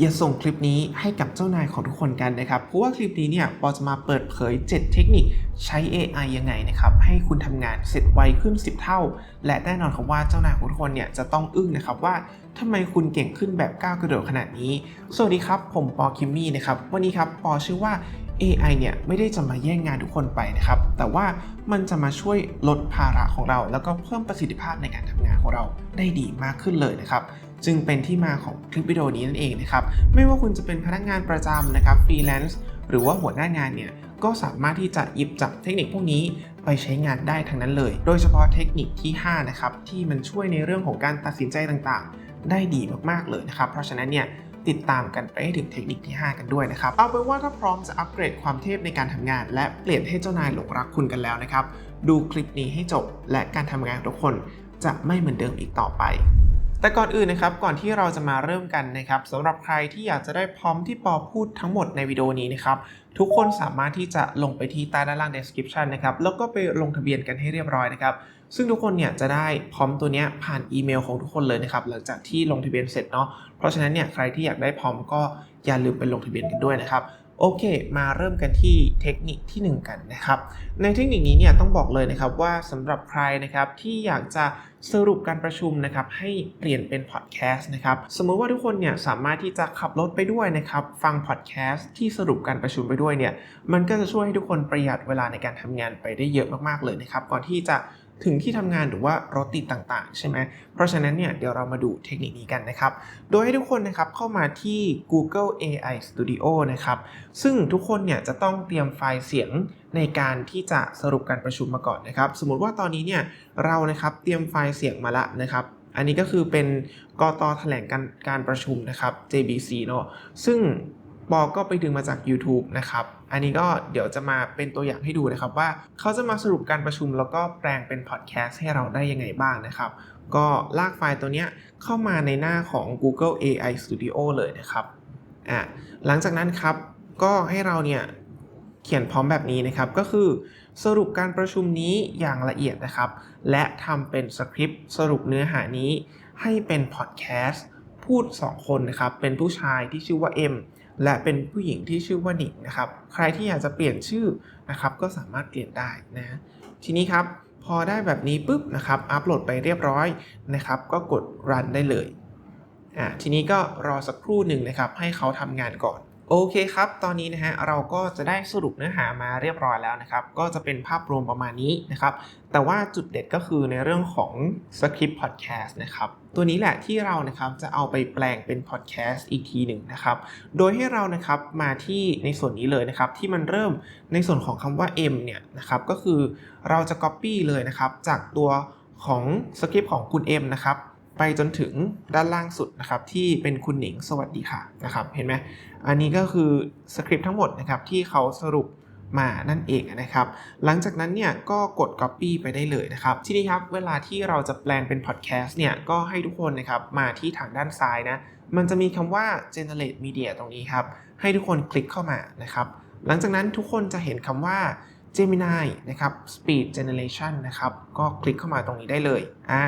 อย่าส่งคลิปนี้ให้กับเจ้านายของทุกคนกันนะครับ เพราะว่าคลิปนี้เนี่ยปอจะมาเปิดเผย 7 เทคนิคใช้ AI ยังไงนะครับ ให้คุณทำงานเสร็จไวขึ้น 10 เท่า และแน่นอนครับว่าเจ้านายของทุกคนเนี่ยจะต้องอึ้งนะครับว่าทำไมคุณเก่งขึ้นแบบก้าวกระโดดขนาดนี้ สวัสดีครับ ผมปอคิมมี่นะครับ วันนี้ครับปอเชื่อว่า AI เนี่ยไม่ได้จะมาแย่งงานทุกคนไปนะครับ แต่ว่ามันจะมาช่วยลดภาระของเรา แล้วก็เพิ่มประสิทธิภาพในการทำงานของเราได้ดีมากขึ้นเลยนะครับ จึงเป็นที่มาของคลิปวิดีโอนี้นั่นเองนะครับ ไม่ว่าคุณจะเป็นพนักงานประจำนะครับฟรีแลนซ์หรือว่าหัวหน้างานเนี่ยก็สามารถที่จะหยิบจับเทคนิคพวกนี้ไปใช้งานได้ทั้งนั้นเลย โดยเฉพาะเทคนิคที่ 5 นะครับ ที่มันช่วยในเรื่องของการตัดสินใจต่างๆ ได้ดีมากๆเลยนะครับ เพราะฉะนั้นเนี่ยติดตามกันไปให้ถึงเทคนิคที่ 5 กันด้วยนะครับ เอาเป็นว่าถ้าพร้อมจะอัปเกรดความเทพในการทำงาน และเปลี่ยนให้เจ้านายหลงรักคุณกันแล้วนะครับ ดูคลิปนี้ให้จบและการทำงานทุกคนจะไม่เหมือนเดิมอีกต่อไป แต่ก่อนอื่นนะครับก่อนที่เราจะมาเริ่มกันนะครับสำหรับใครที่อยากจะได้พร้อมที่ปอพูดทั้งหมดในวิดีโอนี้นะครับทุกคนสามารถที่จะลงไปที่ใต้ด้านล่าง description นะครับแล้วก็ไปลงทะเบียนกันให้เรียบร้อยนะครับซึ่งทุกคนเนี่ยจะได้พร้อมตัวเนี้ยผ่านอีเมลของทุกคนเลยนะครับหลังจากที่ลงทะเบียนเสร็จเนาะเพราะฉะนั้นเนี่ยใครที่อยากได้พร้อมก็อย่าลืมไปลงทะเบียนกันด้วยนะครับ โอเค มาเริ่มกันที่เทคนิคที่ 1 กันนะครับ ในเทคนิคนี้เนี่ยต้องบอกเลยนะครับว่าสำหรับใครนะครับที่อยากจะสรุปการประชุมนะครับให้เปลี่ยนเป็นพอดแคสต์นะครับสมมุติว่าทุกคนเนี่ยสามารถที่จะขับรถไปด้วยนะครับฟังพอดแคสต์ที่สรุปการประชุมไปด้วยเนี่ยมันก็จะช่วยให้ทุกคนประหยัดเวลาในการทำงานไปได้เยอะมากๆเลยนะครับก่อนที่จะ ถึงที่ทำงานหรือว่ารถติดต่างๆ ใช่ไหมเพราะฉะนั้นเนี่ยเดี๋ยวเรามาดูเทคนิคนี้กันนะครับ โดยให้ทุกคนนะครับเข้ามาที่ Google AI Studio นะครับ ซึ่งทุกคนเนี่ยจะต้องเตรียมไฟล์เสียงในการที่จะสรุปการประชุมมาก่อนนะครับ สมมุติว่าตอนนี้เนี่ยเรานะครับเตรียมไฟล์เสียงมาละนะครับอันนี้ก็คือเป็นกตแถลงการการประชุมนะครับ JBC เนาะซึ่งปอก็ไปดึงมาจาก YouTube นะครับ อันนี้ก็เดี๋ยวจะมาเป็นตัวอย่างให้ดูนะครับว่าเขาจะมาสรุปการประชุมแล้วก็แปลงเป็นพอดแคสต์ให้เราได้ยังไงบ้างนะครับ ก็ลากไฟล์ตัวเนี้ยเข้ามาในหน้าของ Google AI Studio เลยนะครับอะหลังจากนั้นครับก็ให้เราเนี่ยเขียนพร้อมแบบนี้นะครับก็คือสรุปการประชุมนี้อย่างละเอียดนะครับ และทำเป็นสคริปต์สรุปเนื้อหานี้ให้เป็นพอดแคสต์พูด 2 คนนะครับ เป็นผู้ชายที่ชื่อว่าเอ็ม และเป็นผู้หญิงที่ชื่อว่านิงนะครับ ใครที่อยากจะเปลี่ยนชื่อนะครับ ก็สามารถเปลี่ยนได้นะ ทีนี้ครับ พอได้แบบนี้ปุ๊บนะครับ อัปโหลดไปเรียบร้อยนะครับ ก็กดรันได้เลย อ่า ทีนี้ก็รอสักครู่หนึ่งนะครับ ให้เขาทำงานก่อน โอเคครับ ตอนนี้นะฮะเราก็จะได้สรุปเนื้อหามาเรียบร้อยแล้วนะครับ ก็จะเป็นภาพรวมประมาณนี้นะครับ แต่ว่าจุดเด็ดก็คือในเรื่องของสคริปต์พอดแคสต์นะครับ ตัวนี้แหละที่เรานะครับจะเอาไปแปลงเป็นพอดแคสต์อีกทีหนึ่งนะครับ โดยให้เรานะครับมาที่ในส่วนนี้เลยนะครับ ที่มันเริ่มในส่วนของคำว่า M เนี่ยนะครับ ก็คือเราจะ Copy เลยนะครับ จากตัวของสคริปต์ของคุณ M นะครับไปจนถึงด้านล่างสุดนะครับที่เป็นคุณหนิงสวัสดีค่ะนะครับเห็นไหม อันนี้ก็คือสคริปต์ทั้งหมดนะครับที่เขาสรุปมานั่นเองนะครับ หลังจากนั้นเนี่ยก็กด Copy ไปได้เลยนะครับ ทีนี้ครับเวลาที่เราจะแปลงเป็น Podcast เนี่ย ก็ให้ทุกคนนะครับมาที่ทางด้านซ้ายนะ มันจะมีคำว่า generate media ตรงนี้ครับ ให้ทุกคนคลิกเข้ามานะครับ หลังจากนั้นทุกคนจะเห็นคำว่า Gemini นะครับ Speed Generation นะครับ ก็คลิกเข้ามาตรงนี้ได้เลย อ่า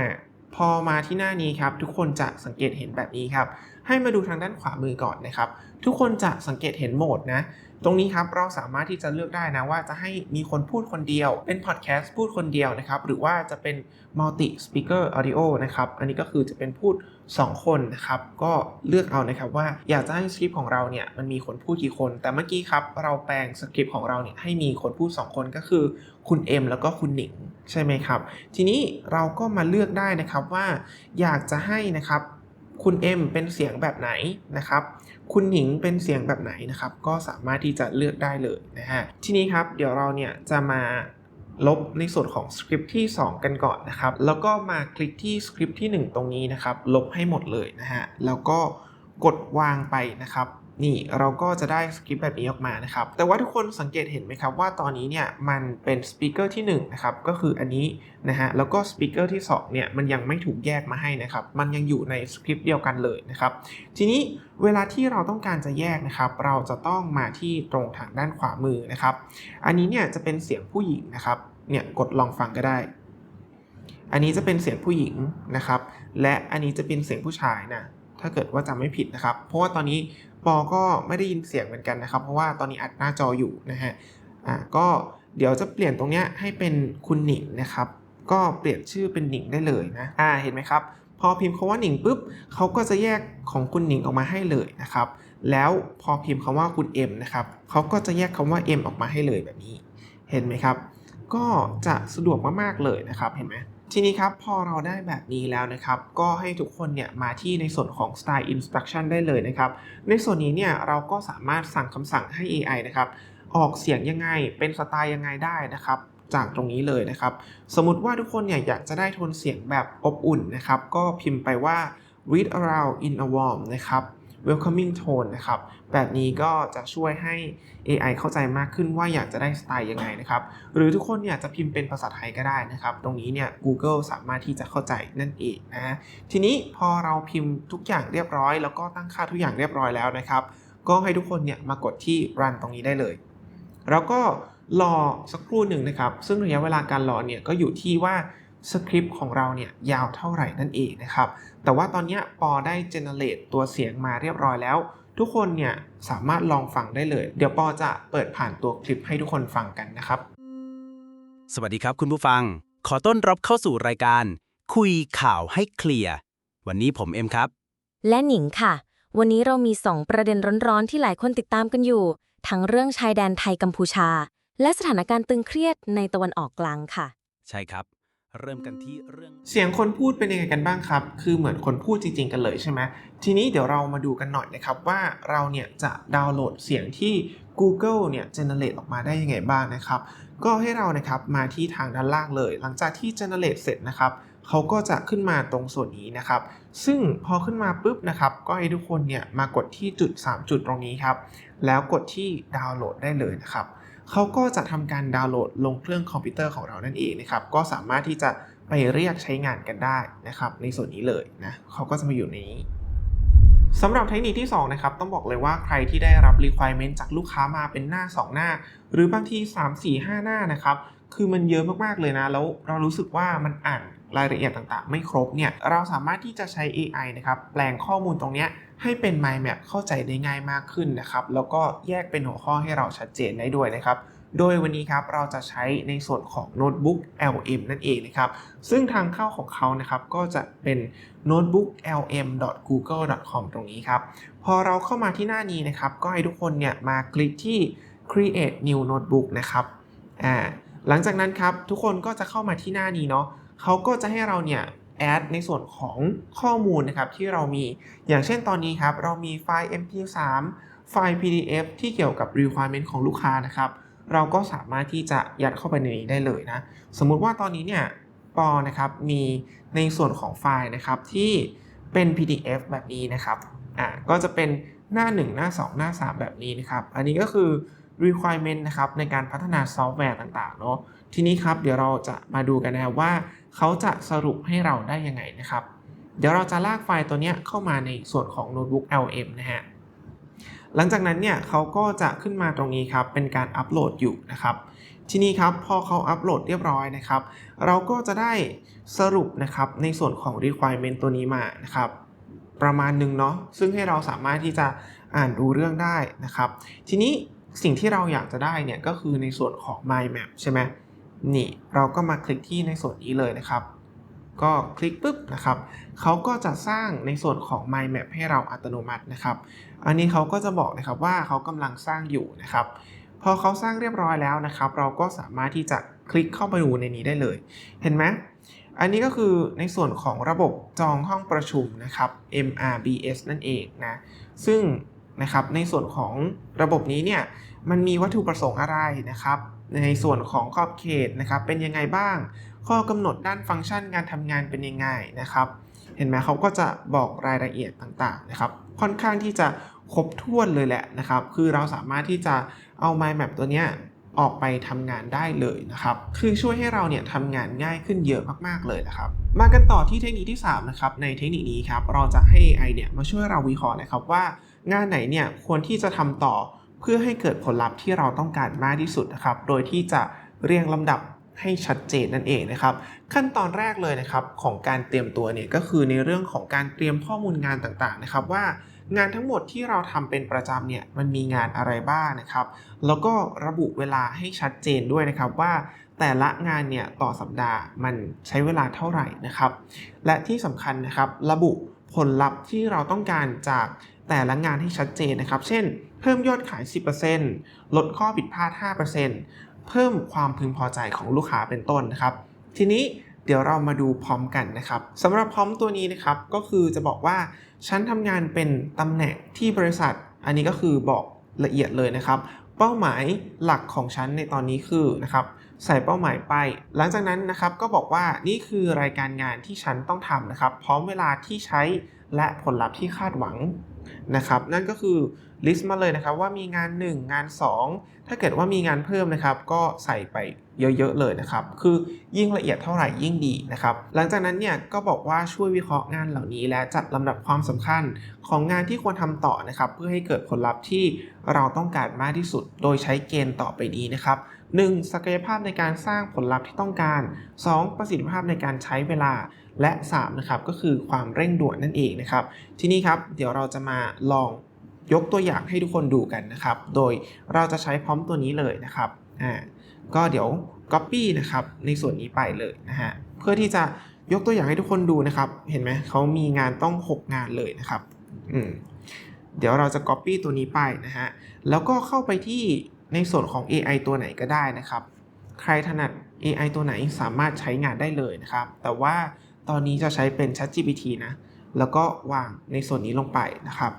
พอมาที่หน้านี้ครับ ทุกคนจะสังเกตเห็นแบบนี้ครับ ให้มาดูทางด้านขวามือก่อนนะครับ ทุกคนจะสังเกตเห็นโหมดนะ ตรงนี้ครับเราสามารถที่จะเลือกได้นะว่าจะให้มีคนพูดคนเดียว เป็นพอดแคสต์พูดคนเดียวนะครับ หรือว่าจะเป็น multi speaker audio นะครับ อันนี้ก็คือจะเป็นพูด 2 คนนะครับ ก็เลือกเอานะครับว่าอยากจะให้สคริปต์ของเราเนี่ยมันมีคนพูดกี่คน แต่เมื่อกี้ครับเราแปลงสคริปต์ของเราเนี่ยให้มีคนพูด 2 คนก็คือคุณเอ็มแล้วก็คุณหนิงใช่ไหมครับ ทีนี้เราก็มาเลือกได้นะครับว่าอยากจะให้นะครับ คุณเอ็มเป็นเสียงแบบไหนนะครับ คุณหญิงเป็นเสียงแบบไหนนะครับ ก็สามารถที่จะเลือกได้เลยนะฮะ ทีนี้ครับ เดี๋ยวเราเนี่ยจะมาลบในส่วนของสคริปต์ที่ 2 กันก่อนนะครับ แล้วก็มาคลิกที่สคริปต์ที่ 1 ตรงนี้นะครับ ลบให้หมดเลยนะฮะ แล้วก็กดวางไปนะครับ นี่เราก็จะได้สคริปต์แบบนี้ออกมานะครับ แต่ว่าทุกคนสังเกตเห็นไหมครับว่าตอนนี้เนี่ยมันเป็นสปีกเกอร์ที่1นะครับก็คืออันนี้นะฮะแล้วก็สปีกเกอร์ที่2เนี่ยมันยังไม่ถูกแยกมาให้นะครับ มันยังอยู่ในสคริปต์เดียวกันเลยนะครับ ทีนี้เวลาที่เราต้องการจะแยกนะครับ เราจะต้องมาที่ตรงทางด้านขวามือนะครับ อันนี้เนี่ยจะเป็นเสียงผู้หญิงนะครับเนี่ยกดลองฟังก็ได้ อันนี้จะเป็นเสียงผู้หญิงนะครับ และอันนี้จะเป็นเสียงผู้ชายนะถ้าถ้าเกิดว่าจำไม่ผิดนะครับ เพราะว่าตอนนี้ ปอก็ไม่ได้ยินเสียงเหมือนกันนะครับ เพราะว่าตอนนี้อัดหน้าจออยู่นะฮะอ่าก็เดี๋ยวจะเปลี่ยนตรงเนี้ยให้เป็นคุณหนิงนะครับ ก็เปลี่ยนชื่อเป็นหนิงได้เลยนะอ่าเห็นไหมครับ พอพิมพ์คาว่าหนิงปุ๊บเขาก็จะแยกของคุณหนิงออกมาให้เลยนะครับ แล้วพอพิมพ์คำว่าคุณเอ็มนะครับเขาก็จะแยกคำว่า M ออกมาให้เลยแบบนี้ เห็นไหมครับ ก็จะสะดวกมากๆเลยนะครับเห็นไหม ทีนี้ครับ พอเราได้แบบนี้แล้วนะครับ ก็ให้ทุกคนเนี่ยมาที่ในส่วนของ Style Instruction ได้เลยนะครับ ในส่วนนี้เนี่ยเราก็สามารถสั่งคำสั่งให้ AI นะครับออกเสียงยังไงเป็นสไตล์ยังไงได้นะครับจากตรงนี้เลยนะครับ สมมติว่าทุกคนเนี่ยอยากจะได้โทนเสียงแบบอบอุ่นนะครับ ก็พิมพ์ไปว่า read around in a warm นะครับ welcoming tone นะครับ แบบนี้ก็จะช่วยให้ AI เข้าใจมากขึ้นว่าอยากจะได้สไตล์ยังไงนะครับ หรือทุกคนเนี่ยจะพิมพ์เป็นภาษาไทยก็ได้นะครับ ตรงนี้เนี่ย Google สามารถที่จะเข้าใจนั่นเองนะ ทีนี้พอเราพิมพ์ทุกอย่างเรียบร้อย แล้วก็ตั้งค่าทุกอย่างเรียบร้อยแล้วนะครับ ก็ให้ทุกคนเนี่ยมากดที่ run ตรงนี้ได้เลย แล้วก็รอสักครู่หนึ่งนะครับ ซึ่งระยะเวลาการรอเนี่ยก็อยู่ที่ว่าสคริปต์ของเราเนี่ยยาวเท่าไหร่นั่นเองนะครับ แต่ว่าตอนเนี้ยปอได้ generate ตัวเสียงมาเรียบร้อยแล้ว ทุกคนเนี่ยสามารถลองฟังได้เลย เดี๋ยวปอจะเปิดผ่านตัวคลิปให้ทุกคนฟังกันนะครับ สวัสดีครับคุณผู้ฟัง ขอต้อนรับเข้าสู่รายการ คุยข่าวให้เคลียร์ วันนี้ผมเอ็มครับ และหนิงค่ะ วันนี้เรามี 2 ประเด็นร้อนๆ ที่หลายคนติดตามกันอยู่ ทั้งเรื่องชายแดนไทยกัมพูชา และสถานการณ์ตึงเครียดในตะวันออกกลางค่ะ ใช่ครับ เริ่มกันที่เรื่องเสียงคนพูดเป็นยังไงกันบ้างครับ คือเหมือนคนพูดจริง ๆ กันเลยใช่ไหมทีนี้เดี๋ยวเรามาดูกันหน่อยนะครับว่าเราเนี่ยจะดาวน์โหลดเสียงที่ Google เนี่ย generate ออกมาได้ยังไงบ้างนะครับ ก็ให้เรานะครับมาที่ทางด้านล่างเลย หลังจากที่ generate เสร็จนะครับเขาก็จะขึ้นมาตรงส่วนนี้นะครับ ซึ่งพอขึ้นมาปุ๊บนะครับ ก็ให้ทุกคนเนี่ยมากดที่จุด 3 จุดตรงนี้ครับ แล้วกดที่ดาวน์โหลดได้เลยนะครับ เขาก็จะทำการดาวน์โหลดลงเครื่องคอมพิวเตอร์ของเรานั่นเองนะครับ ก็สามารถที่จะไปเรียกใช้งานกันได้นะครับ ในส่วนนี้เลยนะเขาก็จะมาอยู่ในนี้สำหรับเทคนิคที่ 2 นะครับ ต้องบอกเลยว่าใครที่ได้รับ requirement จากลูกค้ามาเป็นหน้า 2 หน้า หรือบางที 3 4 5 หน้านะครับ คือมันเยอะมากๆเลยนะ แล้วเรารู้สึกว่ามันอ่าน รายละเอียดต่างๆ ไม่ครบเนี่ยเราสามารถที่จะใช้ AI นะครับแปลงข้อมูลตรงนี้ให้เป็น mind map เข้าใจได้ง่ายมากขึ้นนะครับแล้วก็แยกเป็นหัวข้อให้เราชัดเจนได้ด้วยนะครับโดยวันนี้ครับเราจะใช้ในส่วนของโน้ตบุ๊ก LM นั่นเองนะครับ ซึ่งทางเข้าของเขานะครับก็จะเป็น notebook lm.google.com ตรงนี้ครับ พอเราเข้ามาที่หน้านี้นะครับ ก็ให้ทุกคนเนี่ยมาคลิกที่ create new notebook นะครับอ่าหลังจากนั้นครับทุกคนก็จะเข้ามาที่หน้านี้เนาะ เขาก็จะให้เราเนี่ยแอดในส่วนของข้อมูลนะครับที่เรามี อย่างเช่นตอนนี้ครับ เรามีไฟล์ mp3 ไฟล์ pdf ที่เกี่ยวกับ requirement ของลูกค้านะครับ เราก็สามารถที่จะยัดเข้าไปในนี้ได้เลยนะ สมมุติว่าตอนนี้เนี่ยปอนะครับมีในส่วนของไฟล์นะครับที่เป็น PDF แบบนี้นะครับ อ่าก็จะเป็นหน้า 1 หน้า 2 หน้า 3 แบบนี้นะครับ อันนี้ก็คือ requirement นะครับในการพัฒนาซอฟต์แวร์ต่างๆเนาะทีนี้ครับเดี๋ยวเราจะมาดูกันนะว่าเขาจะสรุปให้เราได้ยังไงนะครับ เดี๋ยวเราจะลากไฟล์ตัวนี้เข้ามาในส่วนของ notebook LM นะฮะหลังจากนั้นเนี่ยเขาก็จะขึ้นมาตรงนี้ครับเป็นการอัปโหลดอยู่นะครับทีนี้ครับพอเขาอัปโหลดเรียบร้อยนะครับ เราก็จะได้สรุปนะครับในส่วนของ requirement ตัวนี้มานะครับประมาณหนึ่งเนาะซึ่งให้เราสามารถที่จะอ่านดูเรื่องได้นะครับ ทีนี้ สิ่งที่เราอยากจะได้เนี่ยก็คือในส่วนของ mind map ใช่ไหมนี่เราก็มาคลิกที่ในส่วนนี้เลยนะครับ ก็คลิกปุ๊บนะครับเขาก็จะสร้างในส่วนของ mind map ให้เราอัตโนมัตินะครับ อันนี้เขาก็จะบอกนะครับว่าเขากำลังสร้างอยู่นะครับพอเขาสร้างเรียบร้อยแล้วนะครับ เราก็สามารถที่จะคลิกเข้าไปดูในนี้ได้เลย เห็นไหมอันนี้ก็คือในส่วนของระบบจองห้องประชุมนะครับ MRBS นั่นเองนะ ซึ่ง นะครับ ในส่วนของระบบนี้เนี่ยมันมีวัตถุประสงค์อะไรนะครับ ในส่วนของขอบเขตนะครับ เป็นยังไงบ้าง ข้อกำหนดด้านฟังก์ชันการทำงานเป็นยังไงนะครับ เห็นไหมเขาก็จะบอกรายละเอียดต่างๆนะครับ ค่อนข้างที่จะครบถ้วนเลยแหละนะครับ คือเราสามารถที่จะเอา mind map ตัวเนี้ยออกไปทำงานได้เลยนะครับ คือช่วยให้เราเนี่ยทำงานง่ายขึ้นเยอะมากๆเลยนะครับ มากันต่อที่เทคนิคที่3นะครับ ในเทคนิคนี้ครับ เราจะให้ AI เนี่ยมาช่วยเราวิเคราะห์นะครับว่า งานไหนเนี่ยควรที่จะทำต่อเพื่อให้เกิดผลลัพธ์ที่เราต้องการมากที่สุดนะครับ โดยที่จะเรียงลำดับให้ชัดเจนนั่นเองนะครับ ขั้นตอนแรกเลยนะครับของการเตรียมตัวเนี่ยก็คือในเรื่องของการเตรียมข้อมูลงานต่างๆนะครับว่างานทั้งหมดที่เราทำเป็นประจำเนี่ยมันมีงานอะไรบ้างนะครับ แล้วก็ระบุเวลาให้ชัดเจนด้วยนะครับว่าแต่ละงานเนี่ยต่อสัปดาห์มันใช้เวลาเท่าไหร่นะครับ และที่สำคัญนะครับระบุผลลัพธ์ที่เราต้องการจาก แต่ละงานให้ชัดเจนนะครับ เช่น เพิ่มยอดขาย 10%ลดข้อผิดพลาด 5%เพิ่มความพึงพอใจของลูกค้าเป็นต้นนะครับ ทีนี้เดี๋ยวเรามาดูพร้อมกันนะครับสำหรับพร้อมตัวนี้นะครับ ก็คือจะบอกว่าฉันทำงานเป็นตำแหน่งที่บริษัท อันนี้ก็คือบอกละเอียดเลยนะครับ เป้าหมายหลักของฉันในตอนนี้คือนะครับใส่เป้าหมายไป หลังจากนั้นนะครับก็บอกว่านี่คือรายการงานที่ฉันต้องทำนะครับ พร้อมเวลาที่ใช้และผลลัพธ์ที่คาดหวัง นะครับนั่นก็คือลิสต์มาเลยนะครับว่ามีงาน 1 งาน 2 ถ้าเกิดว่ามีงานเพิ่มนะครับก็ใส่ไปเยอะๆเลยนะครับคือยิ่งละเอียดเท่าไหร่ยิ่งดีนะครับหลังจากนั้นเนี่ยก็บอกว่าช่วยวิเคราะห์งานเหล่านี้ และจัดลำดับความสำคัญของงานที่ควรทำต่อนะครับเพื่อให้เกิดผลลัพธ์ที่เราต้องการมากที่สุด โดยใช้เกณฑ์ต่อไปนี้นะครับ 1. ศักยภาพในการสร้างผลลัพธ์ที่ต้องการ 2. ประสิทธิภาพในการใช้เวลา และ 3. นะครับก็คือความเร่งด่วนนั่นเองนะครับ ที่นี้ครับเดี๋ยวเราจะมาลองยกตัวอย่างให้ทุกคนดูกันนะครับ โดยเราจะใช้พร้อมตัวนี้เลยนะครับอ่าก็เดี๋ยว Copy นะครับในส่วนนี้ไปเลยนะฮะเพื่อที่จะยกตัวอย่างให้ทุกคนดูนะครับ เห็นไหมเขามีงานต้อง 6 งานเลยนะครับอืมเดี๋ยวเราจะ Copy ตัวนี้ไปนะฮะแล้วก็เข้าไปที่ ในส่วนของ AI ตัวไหนก็ได้นะครับ ใครถนัด AI ตัวไหนสามารถใช้งานได้เลยนะครับ แต่ว่าตอนนี้จะใช้เป็น ChatGPT นะ แล้วก็วางในส่วนนี้ลงไปนะครับ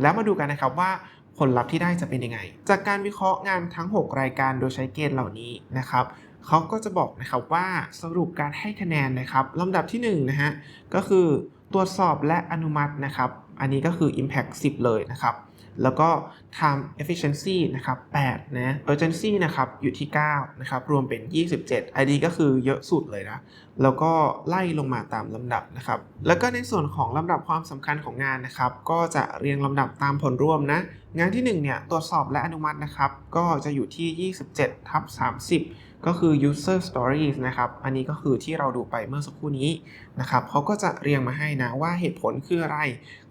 แล้วมาดูกันนะครับว่าผลลัพธ์ที่ได้จะเป็นยังไง จากการวิเคราะห์งานทั้ง 6 รายการโดยใช้เกณฑ์เหล่านี้นะครับเขาก็จะบอกนะครับว่าสรุปการให้คะแนนนะครับลำดับที่1นะฮะก็คือตรวจสอบและอนุมัตินะครับ อันนี้ก็คือ Impact 10 เลยนะครับ แล้วก็ time efficiency นะครับ8นะ urgency นะครับอยู่ที่9นะครับรวมเป็น 27อันดีก็คือเยอะสุดเลยนะ แล้วก็ไล่ลงมาตามลำดับนะครับ แล้วก็ในส่วนของลำดับความสำคัญของงานนะครับ ก็จะเรียงลำดับตามผลรวมนะ งานที่1เนี่ยตรวจสอบและอนุมัตินะครับ ก็จะอยู่ที่ 27ทับ30 ก็คือ user stories นะครับ อันนี้ก็คือที่เราดูไปเมื่อสักครู่นี้นะครับเขาก็จะเรียงมาให้นะว่าเหตุผลคืออะไร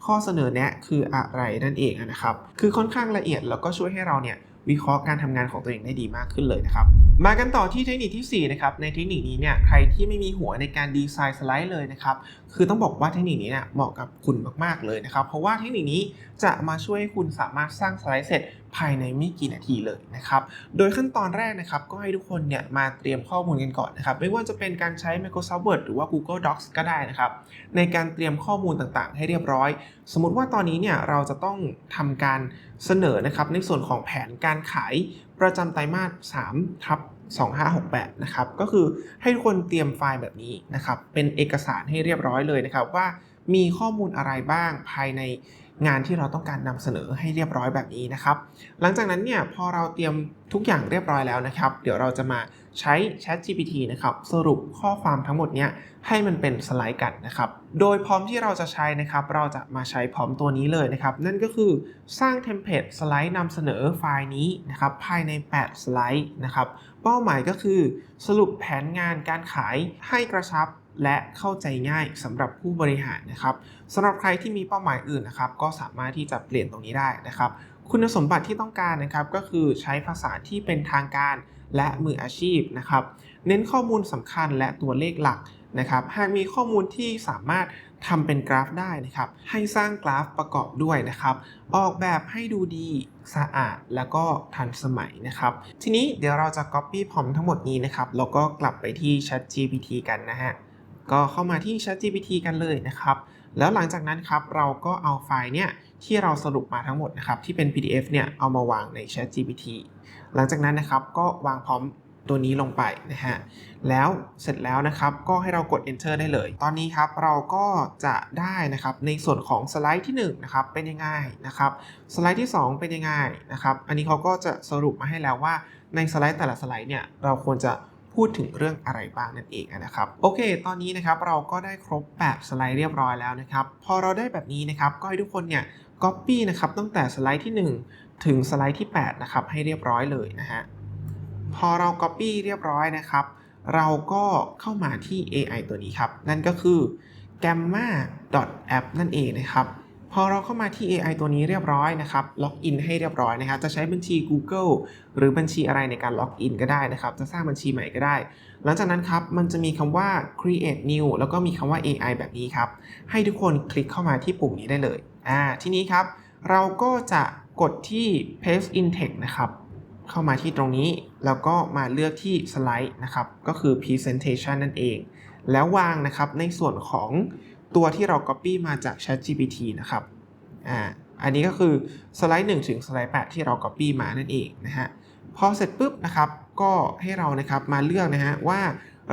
ข้อเสนอแนะคืออะไรนั่นเองนะครับ คือค่อนข้างละเอียดแล้วก็ช่วยให้เราเนี่ยวิเคราะห์การทำงานของตัวเองได้ดีมากขึ้นเลยนะครับ มากันต่อที่เทคนิคที่ 4 นะครับ ในเทคนิคนี้เนี่ยใครที่ไม่มีหัวในการดีไซน์สไลด์เลยนะครับ คือต้องบอกว่าเทคนิคนี้เนี่ยเหมาะกับคุณมากๆเลยนะครับ เพราะว่าเทคนิคนี้จะมาช่วยให้คุณสามารถสร้างสไลด์เสร็จ ภายในไม่กี่นาทีเลยนะครับ โดยขั้นตอนแรกนะครับ ก็ให้ทุกคนเนี่ยมาเตรียมข้อมูลกันก่อนนะครับ ไม่ว่าจะเป็นการใช้ Microsoft Word หรือว่า Google Docs ก็ได้นะครับ ในการเตรียมข้อมูลต่างๆ ให้เรียบร้อย สมมติว่าตอนนี้เนี่ยเราจะต้องทำการเสนอนะครับในส่วนของแผนการขายประจำไตรมาส3ทับ2568 นะครับ ก็คือให้ทุกคนเตรียมไฟล์แบบนี้นะครับ เป็นเอกสารให้เรียบร้อยเลยนะครับว่ามีข้อมูลอะไรบ้างภายใน งานที่เราต้องการนำเสนอให้เรียบร้อยแบบนี้นะครับ หลังจากนั้นเนี่ยพอเราเตรียมทุกอย่างเรียบร้อยแล้วนะครับ เดี๋ยวเราจะมาใช้ Chat GPT นะครับสรุปข้อความทั้งหมดเนี้ยให้มันเป็นสไลด์กันนะครับ โดยพร้อมที่เราจะใช้นะครับ เราจะมาใช้พร้อมตัวนี้เลยนะครับ นั่นก็คือสร้างเทมเพลตสไลด์นำเสนอไฟล์นี้นะครับภายใน 8 สไลด์นะครับ เป้าหมายก็คือ สรุปแผนงานการขายให้กระชับและเข้าใจง่ายสำหรับผู้บริหารนะครับ สำหรับใครที่มีเป้าหมายอื่นนะครับก็สามารถที่จะเปลี่ยนตรงนี้ได้นะครับ คุณสมบัติที่ต้องการนะครับก็คือใช้ภาษาที่เป็นทางการและมืออาชีพนะครับ เน้นข้อมูลสำคัญและตัวเลขหลักนะครับหากมีข้อมูลที่สามารถทำเป็นกราฟได้นะครับ ให้สร้างกราฟประกอบด้วยนะครับ ออกแบบให้ดูดีสะอาดแล้วก็ทันสมัยนะครับ ทีนี้เดี๋ยวเราจะ Copy พร้อมทั้งหมดนี้นะครับแล้วก็กลับไปที่ ChatGPT กันนะฮะก็เข้ามาที่ ChatGPT กันเลยนะครับ แล้วหลังจากนั้นครับเราก็เอาไฟล์เนี่ยที่เราสรุปมาทั้งหมดนะครับที่เป็น PDF เนี่ยเอามาวางใน ChatGPT หลังจากนั้นนะครับก็วางพร้อมตัวนี้ลงไปนะฮะ แล้วเสร็จแล้วนะครับก็ให้เรากด enter ได้เลย ตอนนี้ครับเราก็จะได้นะครับในส่วนของสไลด์ที่1นะครับเป็นยังไงนะครับ สไลด์ที่ 2 เป็นยังไงนะครับ อันนี้เขาก็จะสรุปมาให้แล้วว่าในสไลด์แต่ละสไลด์เนี่ยเราควรจะ พูดถึงเรื่องอะไรบ้างนั่นเองนะครับ โอเค ตอนนี้นะครับเราก็ได้ครบแบบสไลด์เรียบร้อยแล้วนะครับ พอเราได้แบบนี้นะครับ ก็ให้ทุกคนเนี่ย Copy นะครับตั้งแต่สไลด์ที่ 1 ถึงสไลด์ที่ 8 นะครับ ให้เรียบร้อยเลยนะฮะ พอเรา Copy เรียบร้อยนะครับ เราก็เข้ามาที่ AI ตัวนี้ครับ นั่นก็คือ gamma.app นั่นเองนะครับ พอเราเข้ามาที่ AI ตัวนี้เรียบร้อยนะครับล็อกอินให้เรียบร้อยนะครับจะใช้บัญชี Google หรือบัญชีอะไรในการล็อกอินก็ได้นะครับ จะสร้างบัญชีใหม่ก็ได้ หลังจากนั้นครับมันจะมีคำว่า create new แล้วก็มีคำว่า AI แบบนี้ครับ ให้ทุกคนคลิกเข้ามาที่ปุ่มนี้ได้เลยอ่าทีนี้ครับ เราก็จะกดที่ paste in text นะครับเข้ามาที่ตรงนี้ แล้วก็มาเลือกที่ slide นะครับก็คือ presentation นั่นเอง แล้ววางนะครับในส่วนของ ตัวที่เรา copy มาจาก ChatGPT นะครับอ่าอันนี้ก็คือสไลด์1ถึงสไลด์8ที่เรา copy มานั่นเองนะฮะพอเสร็จปุ๊บนะครับก็ให้เรานะครับมาเลือกนะฮะว่า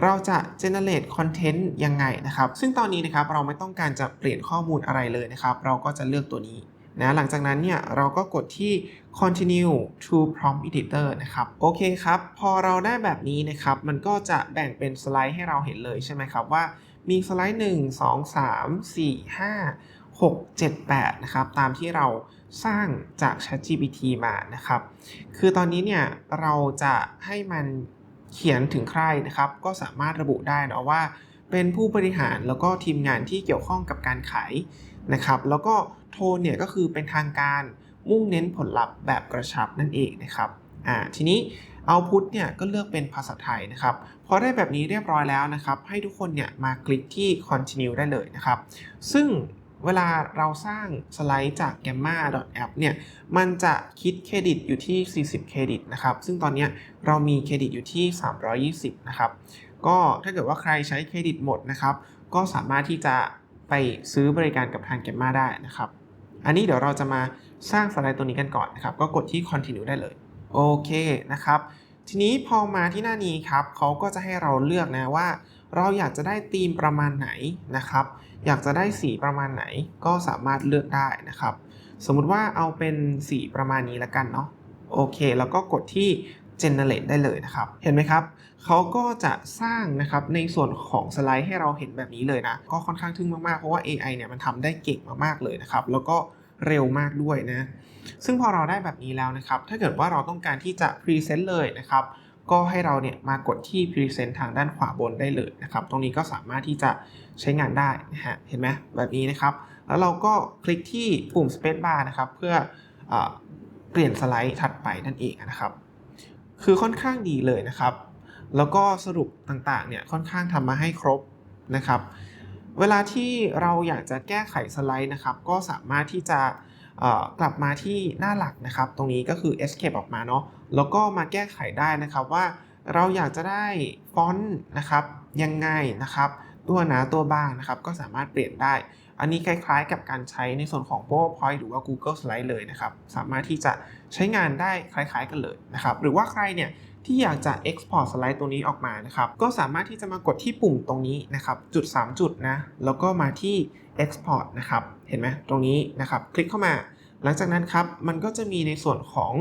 เราจะ generate content ยังไงนะครับ ซึ่งตอนนี้นะครับเราไม่ต้องการจะเปลี่ยนข้อมูลอะไรเลยนะครับ เราก็จะเลือกตัวนี้นะหลังจากนั้นเนี่ยเราก็กดที่ continue to prompt editor นะครับ โอเคครับ พอเราได้แบบนี้นะครับ มันก็จะแบ่งเป็นสไลด์ให้เราเห็นเลยใช่ไหมครับว่า มีสไลด์ 1 2 3 4 5 6 7 8 นะครับ ตามที่เราสร้างจาก ChatGPT มานะครับ คือตอนนี้เนี่ยเราจะให้มันเขียนถึงใครนะครับ ก็สามารถระบุได้นะว่า เป็นผู้บริหารแล้วก็ทีมงานที่เกี่ยวข้องกับการขายนะครับ แล้วก็โทนเนี่ยก็คือเป็นทางการมุ่งเน้นผลลัพธ์แบบกระชับนั่นเองนะครับ อ่า ทีนี้ Output เนี่ยก็เลือกเป็นภาษาไทยนะครับ พอได้แบบนี้เรียบร้อยแล้วนะครับ ให้ทุกคนเนี่ยมาคลิกที่ continue ได้เลยนะครับ ซึ่งเวลาเราสร้างสไลด์จาก gamma.app เนี่ย มันจะคิดเครดิตอยู่ที่ 40 เครดิตนะครับ ซึ่งตอนนี้เรามีเครดิตอยู่ที่ 320 นะครับ ก็ถ้าเกิดว่าใครใช้เครดิตหมดนะครับ ก็สามารถที่จะไปซื้อบริการกับทาง Gamma ได้นะครับ อันนี้เดี๋ยวเราจะมาสร้างสไลด์ตัวนี้กันก่อนนะครับ ก็กดที่ continue ได้เลย โอเคนะครับ ทีนี้พอมาที่หน้านี้ครับเขาก็จะให้เราเลือกนะว่า เราอยากจะได้ธีมประมาณไหนนะครับ อยากจะได้สีประมาณไหนก็สามารถเลือกได้นะครับ สมมุติว่าเอาเป็นสีประมาณนี้ละกันเนาะโอเค แล้วก็กดที่ generate ได้เลยนะครับ เห็นไหมครับ เขาก็จะสร้างนะครับในส่วนของสไลด์ให้เราเห็นแบบนี้เลยนะ ก็ค่อนข้างทึ่งมากๆ เพราะว่า AI เนี่ยมันทำได้เก่งมากๆเลยนะครับ แล้วก็เร็วมากด้วยนะ ซึ่งพอเราได้แบบนี้แล้วนะครับ ถ้าเกิดว่าเราต้องการที่จะ present เลยนะครับ ก็ให้เราเนี่ยมากดที่ present ทางด้านขวาบนได้เลยนะครับ ตรงนี้ก็สามารถที่จะใช้งานได้นะฮะ เห็นไหมแบบนี้นะครับ แล้วเราก็คลิกที่ปุ่ม space bar นะครับ เพื่อเอเปลี่ยนสไลด์ถัดไปนั่นเองนะครับ คือค่อนข้างดีเลยนะครับ แล้วก็สรุปต่างๆเนี่ยค่อนข้างทำมาให้ครบนะครับ เวลาที่เราอยากจะแก้ไขสไลด์นะครับ ก็สามารถที่จะ กลับมาที่หน้าหลักนะครับ ตรงนี้ก็คือ escape ออกมาเนาะแล้วก็มาแก้ไขได้นะครับว่าเราอยากจะได้ฟอนต์นะครับยังไงนะครับ ตัวหนาตัวบางนะครับ ก็สามารถเปลี่ยนได้ อันนี้คล้ายๆ กับการใช้ในส่วนของ PowerPoint หรือว่า Google Slide เลยนะครับ สามารถที่จะใช้งานได้คล้าย ๆ กันเลยนะครับ หรือว่าใครเนี่ย ที่อยากจะ export สไลด์ตัวนี้ออกมานะครับ ก็สามารถที่จะมากดที่ปุ่มตรงนี้นะครับ จุด 3 จุดนะ แล้วก็มาที่ export นะครับ เห็นไหมตรงนี้นะครับ คลิกเข้ามา หลังจากนั้นครับ มันก็จะมีในส่วนของ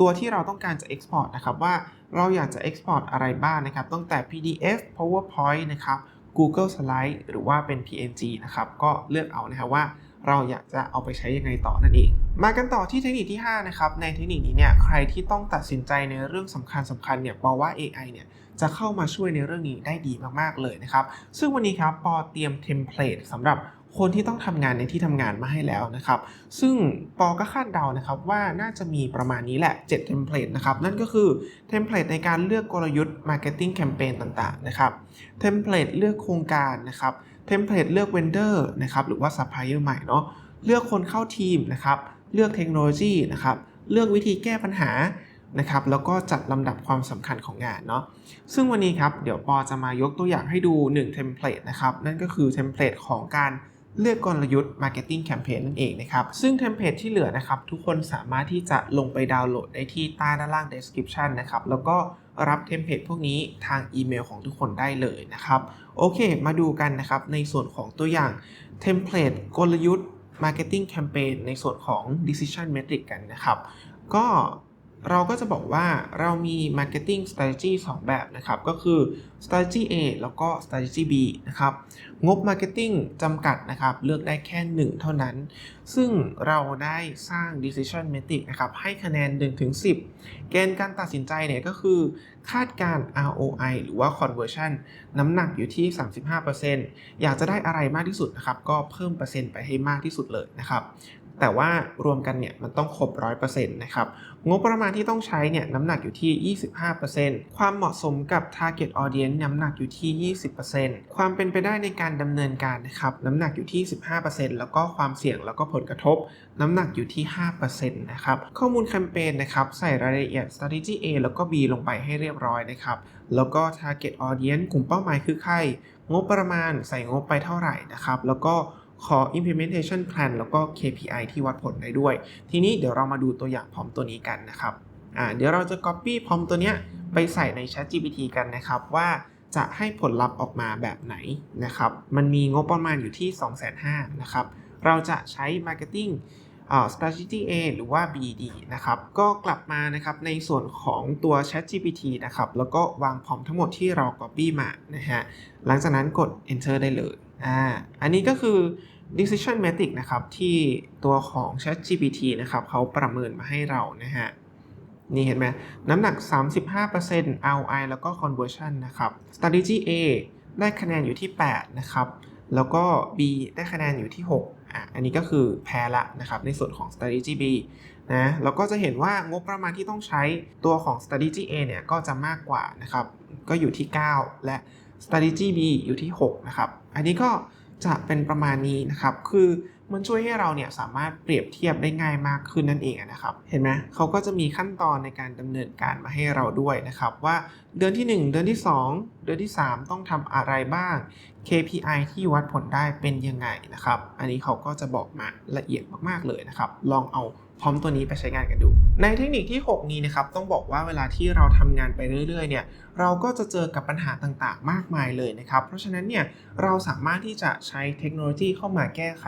ตัวที่เราต้องการจะ export นะครับ ว่าเราอยากจะ export อะไรบ้างนะครับ ตั้งแต่ PDF PowerPoint นะครับ Google Slide หรือว่าเป็น PNG นะครับ ก็เลือกเอานะครับว่า เราอยากจะเอาไปใช้ยังไงต่อนั่นเอง มากันต่อที่เทคนิคที่ 5 นะครับ ในเทคนิคนี้เนี่ยใครที่ต้องตัดสินใจในเรื่องสำคัญสำคัญเนี่ยปอว่า AI เนี่ยจะเข้ามาช่วยในเรื่องนี้ได้ดีมากๆเลยนะครับ ซึ่งวันนี้ครับปอเตรียมเทมเพลตสำหรับคนที่ต้องทำงานในที่ทำงานมาให้แล้วนะครับ ซึ่งปอก็คาดเดานะครับว่าน่าจะมีประมาณนี้แหละ 7 เทมเพลตนะครับ นั่นก็คือเทมเพลตในการเลือกกลยุทธ์ Marketing Campaign ต่างๆ นะครับ เทมเพลตเลือกโครงการนะครับ เทมเพลตเลือกเวนเดอร์นะครับหรือว่าซัพพลายเออร์ใหม่เนาะเลือกคนเข้าทีมนะครับเลือกเทคโนโลยีนะครับเลือกวิธีแก้ปัญหานะครับแล้วก็จัดลำดับความสำคัญของงานเนาะซึ่งวันนี้ครับเดี๋ยวปอจะมายกตัวอย่างให้ดู1เทมเพลตนะครับนั่นก็คือเทมเพลตของการเลือกกลยุทธ์ Marketing Campaign นั่นเองนะครับ ซึ่งเทมเพลตที่เหลือนะครับ ทุกคนสามารถที่จะลงไปดาวน์โหลดได้ที่ใต้ด้านล่าง description นะครับ แล้วก็ รับเทมเพลตพวกนี้ทางอีเมลของทุกคนได้เลยนะครับ โอเค มาดูกันนะครับ ในส่วนของตัวอย่างเทมเพลตกลยุทธ์ Marketing Campaign ในส่วนของ Decision Metric กันนะครับ ก็ เราก็จะบอกว่าเรามี marketing strategy 2 แบบนะครับ ก็คือ strategy A แล้วก็ strategy B นะครับ งบ marketing จำกัดนะครับ เลือกได้แค่ 1 เท่านั้น ซึ่งเราได้สร้าง decision metric นะครับ ให้คะแนน 1-10 เกณฑ์การตัดสินใจเนี่ยก็คือ คาดการ์ ROI หรือว่า conversion น้ำหนักอยู่ที่ 35%อยากจะได้อะไรมากที่สุดนะครับ ก็เพิ่มเปอร์เซ็นต์ไปให้มากที่สุดเลยนะครับ แต่ว่ารวมกันเนี่ยมันต้องครบ 100%นะครับ งบประมาณที่ต้องใช้เนี่ยน้ำหนักอยู่ที่ 25%ความเหมาะสมกับ target audience น้ำหนักอยู่ที่ 20%ความเป็นไปได้ในการดำเนินการนะครับน้ำหนักอยู่ที่ 15%แล้วก็ความเสี่ยงแล้วก็ผลกระทบ น้ำหนักอยู่ที่ 5%นะครับข้อมูลแคมเปญนะครับใส่รายละเอียด strategy A แล้วก็ B ลงไปให้เรียบร้อยนะครับแล้วก็ target audience กลุ่มเป้าหมายคือใครงบประมาณใส่งบไปเท่าไหร่นะครับแล้วก็ ขอ implementation plan แล้วก็ KPI ที่วัดผลได้ด้วย ทีนี้เดี๋ยวเรามาดูตัวอย่างพร้อมตัวนี้กันนะครับอ่าเดี๋ยวเราจะ copy พร้อมตัวเนี้ยไปใส่ใน Chat GPT กันนะครับว่าจะให้ผลลัพธ์ออกมาแบบไหนนะครับ มันมีงบประมาณอยู่ที่ 250,000นะครับ เราจะใช้ marketing อ่า strategy A หรือว่า BD นะครับ ก็กลับมานะครับในส่วนของตัว Chat GPT นะครับ แล้วก็วางพร้อมทั้งหมดที่เรา copy มานะฮะ หลังจากนั้นกด enter ได้เลย อ่าอันนี้ก็คือ decision metric นะครับ ที่ตัวของ Chat GPT นะครับเขาประเมินมาให้เรานะฮะนี่เห็นไหมน้ำหนัก 35% ROI แล้วก็ conversion นะครับ strategy A ได้คะแนนอยู่ที่ 8 นะครับ แล้วก็ B ได้คะแนนอยู่ที่ 6 อะ อันนี้ก็คือแพ้ละนะครับ ในส่วนของ strategy B นะแล้วก็จะเห็นว่างบประมาณที่ต้องใช้ตัวของ strategy A เนี่ย ก็จะมากกว่านะครับ ก็อยู่ที่ 9 และ strategy B อยู่ที่ 6 นะครับ อันนี้ก็จะเป็นประมาณนี้นะครับ คือมันช่วยให้เราเนี่ยสามารถเปรียบเทียบได้ง่ายมากขึ้นนั่นเองนะครับ เห็นไหมเขาก็จะมีขั้นตอนในการดำเนินการมาให้เราด้วยนะครับ ว่าเดือนที่ 1 เดือนที่ 2 เดือนที่ 3 ต้องทำอะไรบ้าง KPI ที่วัดผลได้เป็นยังไงนะครับ อันนี้เขาก็จะบอกมาละเอียดมากๆเลยนะครับ ลองเอา พร้อมตัวนี้ไปใช้งานกันดู ในเทคนิคที่ 6 นี้นะครับต้องบอกว่าเวลาที่เราทำงานไปเรื่อยๆเนี่ยเราก็จะเจอกับปัญหาต่างๆ มากมายเลยนะครับ เพราะฉะนั้นเนี่ยเราสามารถที่จะใช้เทคโนโลยีเข้ามาแก้ไข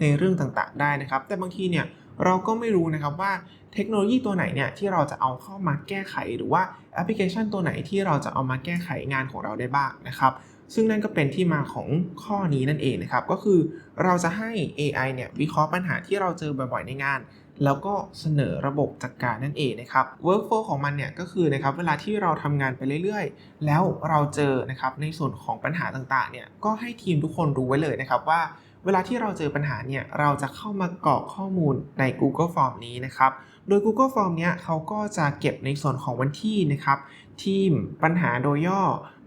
ในเรื่องต่างๆ ได้นะครับ แต่บางทีเนี่ยเราก็ไม่รู้นะครับว่าเทคโนโลยีตัวไหนเนี่ยที่เราจะเอาเข้ามาแก้ไข หรือว่าแอปพลิเคชันตัวไหนที่เราจะเอามาแก้ไขงานของเราได้บ้างนะครับซึ่งนั่นก็เป็นที่มาของข้อนี้นั่นเองนะครับ ก็คือเราจะให้ AI เนี่ยวิเคราะห์ปัญหาที่เราเจอบ่อยๆในงาน แล้วก็เสนอระบบจัดการนั่นเองนะครับ workflow ของมันเนี่ยก็คือนะครับเวลาที่เราทำงานไปเรื่อยๆ แล้วเราเจอนะครับในส่วนของปัญหาต่างๆเนี่ยก็ให้ทีมทุกคนรู้ไว้เลยนะครับว่าเวลาที่เราเจอปัญหาเนี่ยเราจะเข้ามากรอกข้อมูลใน Google Form นี้นะครับ โดย Google Form เนี้ยเขาก็จะเก็บในส่วนของวันที่นะครับทีมปัญหาโดยย่อ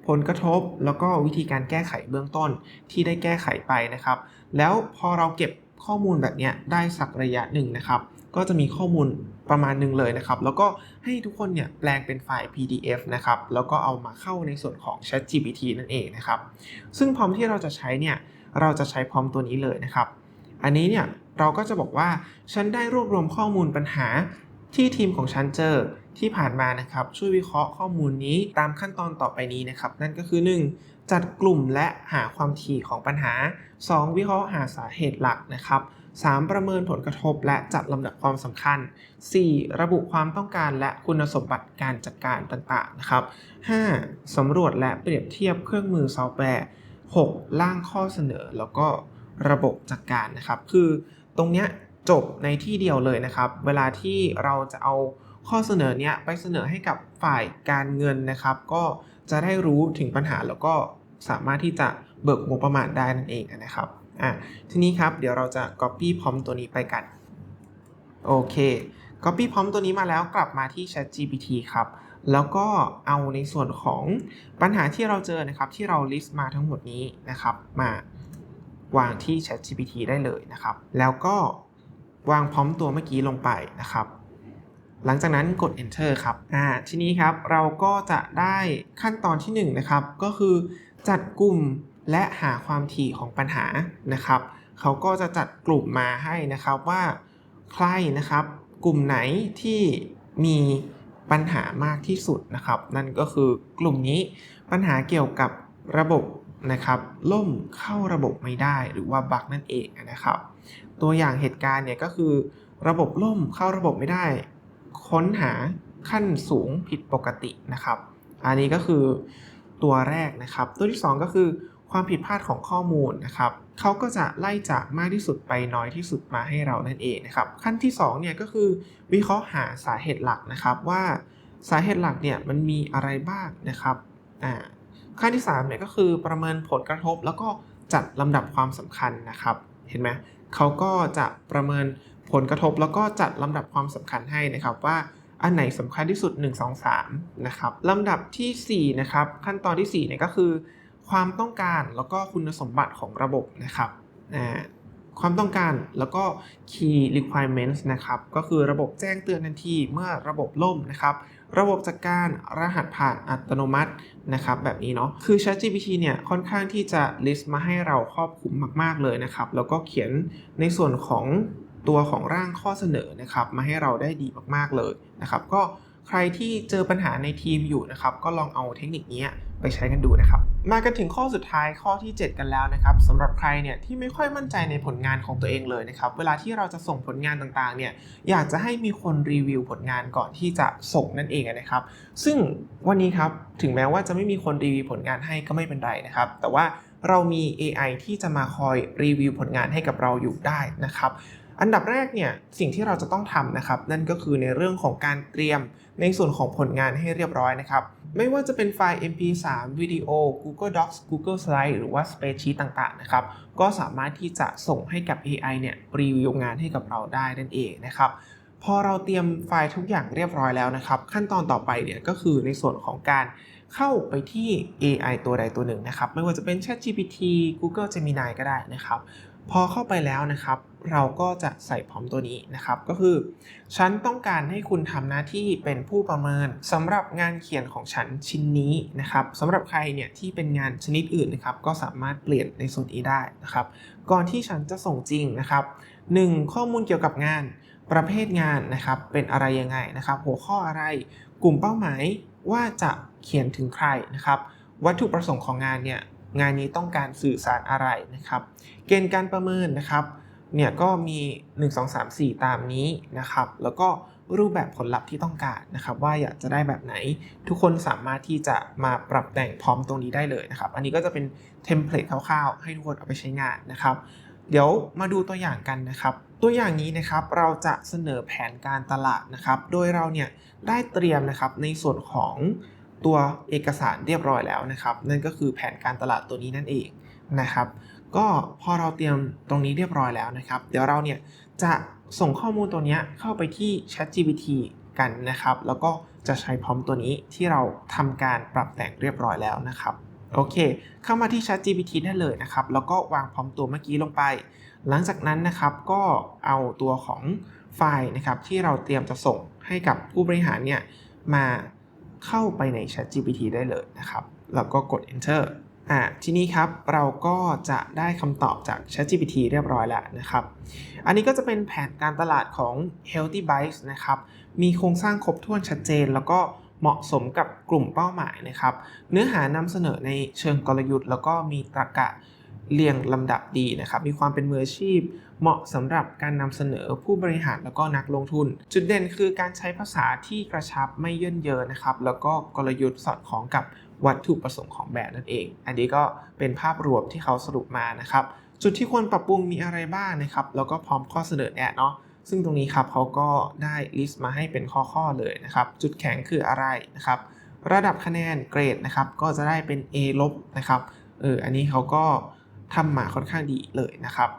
ผลกระทบ แล้วก็วิธีการแก้ไขเบื้องต้นที่ได้แก้ไขไปนะครับ แล้วพอเราเก็บข้อมูลแบบนี้ได้สักระยะหนึ่งนะครับ ก็จะมีข้อมูลประมาณหนึ่งเลยนะครับ แล้วก็ให้ทุกคนเนี่ยแปลงเป็นไฟล์ PDF นะครับ แล้วก็เอามาเข้าในส่วนของ Chat GPT นั่นเองนะครับ ซึ่งพร้อมที่เราจะใช้เนี่ย เราจะใช้พร้อมตัวนี้เลยนะครับ อันนี้เนี่ยเราก็จะบอกว่า ฉันได้รวบรวมข้อมูลปัญหาที่ทีมของฉันเจอที่ผ่านมานะครับ ช่วยวิเคราะห์ข้อมูลนี้ตามขั้นตอนต่อไปนี้นะครับ นั่นก็คือ 1. จัดกลุ่มและหาความถี่ของปัญหา 2. วิเคราะห์หาสาเหตุหลักนะครับ 3. ประเมินผลกระทบและจัดลำดับความสำคัญ 4. ระบุความต้องการและคุณสมบัติการจัดการต่างๆนะครับ 5. สำรวจและเปรียบเทียบเครื่องมือซอฟต์แวร์ 6. ร่างข้อเสนอแล้วก็ระบบจัดการนะครับ คือตรงเนี้ยจบในที่เดียวเลยนะครับ เวลาที่เราจะเอาข้อเสนอเนี้ยไปเสนอให้กับฝ่ายการเงินนะครับ ก็จะได้รู้ถึงปัญหาแล้วก็สามารถที่จะ เบิกงบประมาณได้นั่นเองนะครับอะทีนี้ครับเดี๋ยวเราจะ copy พร้อมตัวนี้ไปกันโอเค copy พร้อมตัวนี้มาแล้วกลับมาที่ Chat GPT ครับ แล้วก็เอาในส่วนของปัญหาที่เราเจอนะครับที่เรา list มาทั้งหมดนี้นะครับ มาวางที่ Chat GPT ได้เลยนะครับ แล้วก็วางพร้อมตัวเมื่อกี้ลงไปนะครับ หลังจากนั้นกด enter ครับ อ่า ทีนี้ครับเราก็จะได้ขั้นตอนที่1นงนะครับ ก็คือจัดกลุ่ม และหาความถี่ของปัญหานะครับเขาก็จะจัดกลุ่มมาให้นะครับว่าใครนะครับ กลุ่มไหนที่มีปัญหามากที่สุดนะครับ นั่นก็คือกลุ่มนี้ปัญหาเกี่ยวกับระบบนะครับล่มเข้าระบบไม่ได้หรือว่าบั๊กนั่นเองนะครับ ตัวอย่างเหตุการณ์เนี่ยก็คือ ระบบล่มเข้าระบบไม่ได้ ค้นหาขั้นสูงผิดปกตินะครับ อันนี้ก็คือตัวแรกนะครับ ตัวที่ 2 ก็คือ ความผิดพลาดของข้อมูลนะครับเขาก็จะไล่จากมากที่สุดไปน้อยที่สุดมาให้เรานั่นเองนะครับ ขั้นที่2เนี่ยก็คือวิเคราะห์หาสาเหตุหลักนะครับว่าสาเหตุหลักเนี่ยมันมีอะไรบ้างนะครับอ่าขั้นที่3เนี่ยก็คือประเมินผลกระทบ แล้วก็จัดลำดับความสำคัญนะครับ เห็นไหมเขาก็จะประเมินผลกระทบ แล้วก็จัดลำดับความสำคัญให้นะครับว่าอันไหนสำคัญที่สุด 1 2 3นะครับลำดับทีสี่4นะครับขั้นตอนที่4เนี่ยก็คือ ความต้องการแล้วก็คุณสมบัติของระบบนะครับความต้องการแล้วก็ key requirements นะครับ ก็คือระบบแจ้งเตือนทันทีเมื่อระบบล่มนะครับ ระบบจัดการรหัสผ่านอัตโนมัตินะครับ แบบนี้เนาะ คือ ChatGPT เนี่ยค่อนข้างที่จะ list มาให้เราครอบคลุมมาก ๆ เลยนะครับ แล้วก็เขียนในส่วนของตัวของร่างข้อเสนอนะครับ มาให้เราได้ดีมาก ๆ เลยนะครับ ก็ใครที่เจอปัญหาในทีมอยู่นะครับ ก็ลองเอาเทคนิคนี้ ไปใช้กันดูนะครับ มากันถึงข้อสุดท้ายข้อที่ 7 กันแล้วนะครับสำหรับใครเนี่ยที่ไม่ค่อยมั่นใจในผลงานของตัวเองเลยนะครับ เวลาที่เราจะส่งผลงานต่างๆเนี่ยอยากจะให้มีคนรีวิวผลงานก่อนที่จะส่งนั่นเองนะครับ ซึ่งวันนี้ครับถึงแม้ว่าจะไม่มีคนรีวิวผลงานให้ก็ไม่เป็นไรนะครับ แต่ว่าเรามี AI ที่จะมาคอยรีวิวผลงานให้กับเราอยู่ได้นะครับ อันดับแรกเนี่ยสิ่งที่เราจะต้องทำนะครับ นั่นก็คือในเรื่องของการเตรียมในส่วนของผลงานให้เรียบร้อยนะครับ ไม่ว่าจะเป็นไฟล์ MP3 วิดีโอ Google Docs Google Slide หรือว่า Spreadsheet ต่างๆนะครับ ก็สามารถที่จะส่งให้กับ AI เนี่ยรีวิวงานให้กับเราได้นั่นเองนะครับพอเราเตรียมไฟล์ทุกอย่างเรียบร้อยแล้วนะครับ ขั้นตอนต่อไปเนี่ยก็คือในส่วนของการเข้าไปที่ AI ตัวใดตัวหนึ่งนะครับ ไม่ว่าจะเป็น ChatGPT Google Gemini ก็ได้นะครับ พอเข้าไปแล้วนะครับ เราก็จะใส่พร้อมตัวนี้นะครับ ก็คือ ฉันต้องการให้คุณทำหน้าที่เป็นผู้ประเมินสำหรับงานเขียนของฉันชิ้นนี้นะครับสำหรับใครเนี่ยที่เป็นงานชนิดอื่นนะครับ ก็สามารถเปลี่ยนในส่วนนี้ได้นะครับ ก่อนที่ฉันจะส่งจริงนะครับ 1. ข้อมูลเกี่ยวกับงานประเภทงานนะครับ เป็นอะไรยังไงนะครับ หัวข้ออะไรกลุ่มเป้าหมายว่าจะเขียนถึงใครนะครับ วัตถุประสงค์ของงานเนี่ยงานนี้ต้องการสื่อสารอะไรนะครับ เกณฑ์การประเมินนะครับ เนี่ยก็มี 1 2 3 4 ตามนี้นะครับ แล้วก็รูปแบบผลลัพธ์ที่ต้องการนะครับ ว่าอยากจะได้แบบไหน ทุกคนสามารถที่จะมาปรับแต่งพร้อมตรงนี้ได้เลยนะครับ อันนี้ก็จะเป็นเทมเพลตคร่าวๆ ให้ทุกคนเอาไปใช้งานนะครับ เดี๋ยวมาดูตัวอย่างกันนะครับ ตัวอย่างนี้นะครับเราจะเสนอแผนการตลาดนะครับ โดยเราเนี่ยได้เตรียมนะครับในส่วนของตัวเอกสารเรียบร้อยแล้วนะครับ นั่นก็คือแผนการตลาดตัวนี้นั่นเองนะครับ ก็พอเราเตรียมตรงนี้เรียบร้อยแล้วนะครับ เดี๋ยวเราเนี่ยจะส่งข้อมูลตัวเนี้ยเข้าไปที่ ChatGPT กันนะครับ แล้วก็จะใช้พร้อมตัวนี้ที่เราทำการปรับแต่งเรียบร้อยแล้วนะครับโอเค เข้ามาที่ ChatGPT ได้เลยนะครับ แล้วก็วางพร้อมตัวเมื่อกี้ลงไป หลังจากนั้นนะครับก็เอาตัวของไฟล์นะครับที่เราเตรียมจะส่งให้กับผู้บริหารเนี่ยมาเข้าไปใน ChatGPT ได้เลยนะครับ แล้วก็กด enter อ่าทีนี้ครับเราก็จะได้คำตอบจาก ChatGPT เรียบร้อยแล้วนะครับ อันนี้ก็จะเป็นแผนการตลาดของ Healthy Bites นะครับ มีโครงสร้างครบถ้วนชัดเจน แล้วก็เหมาะสมกับกลุ่มเป้าหมายนะครับ เนื้อหานำเสนอในเชิงกลยุทธ์ แล้วก็มีตรรกะเรียงลำดับดีนะครับ มีความเป็นมืออาชีพ เหมาะสำหรับการนำเสนอผู้บริหารแล้วก็นักลงทุน จุดเด่นคือการใช้ภาษาที่กระชับไม่เยินเยอะนะครับ แล้วก็กลยุทธ์สอดคล้องกับ วัตถุประสงค์ของแบรนด์นั่นเอง อันนี้ก็เป็นภาพรวมที่เขาสรุปมานะครับ จุดที่ควรปรับปรุงมีอะไรบ้างนะครับ แล้วก็พร้อมข้อเสนอแนะเนาะ ซึ่งตรงนี้ครับเขาก็ได้ลิสต์มาให้เป็นข้อๆเลยนะครับ จุดแข็งคืออะไรนะครับ ระดับคะแนนเกรดนะครับ ก็จะได้เป็น A ลบนะครับ เออ อันนี้เขาก็ทำมาค่อนข้างดีเลยนะครับ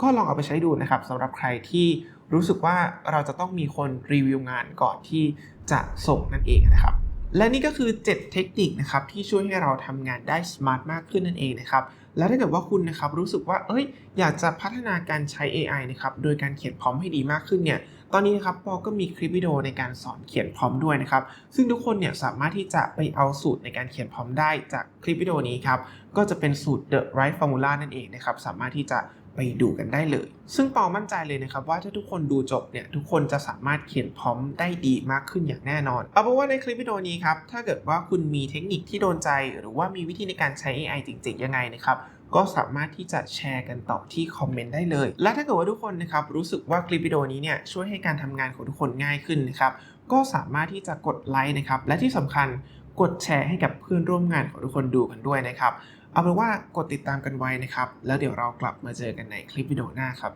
ก็ลองเอาไปใช้ดูนะครับสำหรับใครที่รู้สึกว่าเราจะต้องมีคนรีวิวงานก่อนที่จะส่งนั่นเองนะครับ และนี่ก็คือ 7 เทคนิคนะครับที่ช่วยให้เราทำงานได้สมาร์ทมากขึ้นนั่นเองนะครับ แล้วถ้าเกิดว่าคุณนะครับรู้สึกว่า เอ้ย อยากจะพัฒนาการใช้ AI นะครับ โดยการเขียนพร้อมให้ดีมากขึ้นเนี่ย ตอนนี้นะครับปอก็มีคลิปวิดีโอในการสอนเขียนพร้อมด้วยนะครับ ซึ่งทุกคนเนี่ยสามารถที่จะไปเอาสูตรในการเขียนพร้อมได้จากคลิปวิดีโอนี้ครับ ก็จะเป็นสูตร The Right Formula นั่นเองนะครับ สามารถที่จะ ไปดูกันได้เลย ซึ่งปอมั่นใจเลยนะครับว่าถ้าทุกคนดูจบเนี่ยทุกคนจะสามารถเขียนพร้อมได้ดีมากขึ้นอย่างแน่นอนเอาเป็นว่าในคลิปวิดีโอนี้ครับถ้าเกิดว่าคุณมีเทคนิคที่โดนใจ หรือว่ามีวิธีในการใช้ AI จริงๆ ยังไงนะครับก็สามารถที่จะแชร์กันต่อที่คอมเมนต์ได้เลย และถ้าเกิดว่าทุกคนนะครับรู้สึกว่าคลิปวิดีโอนี้เนี่ยช่วยให้การทำงานของทุกคนง่ายขึ้นนะครับก็สามารถที่จะกดไลค์นะครับและที่สำคัญกดแชร์ให้กับเพื่อนร่วมงานของทุกคนดูกันด้วยนะครับ เอาเป็นว่ากดติดตามกันไว้นะครับ แล้วเดี๋ยวเรากลับมาเจอกันในคลิปวิดีโอหน้าครับ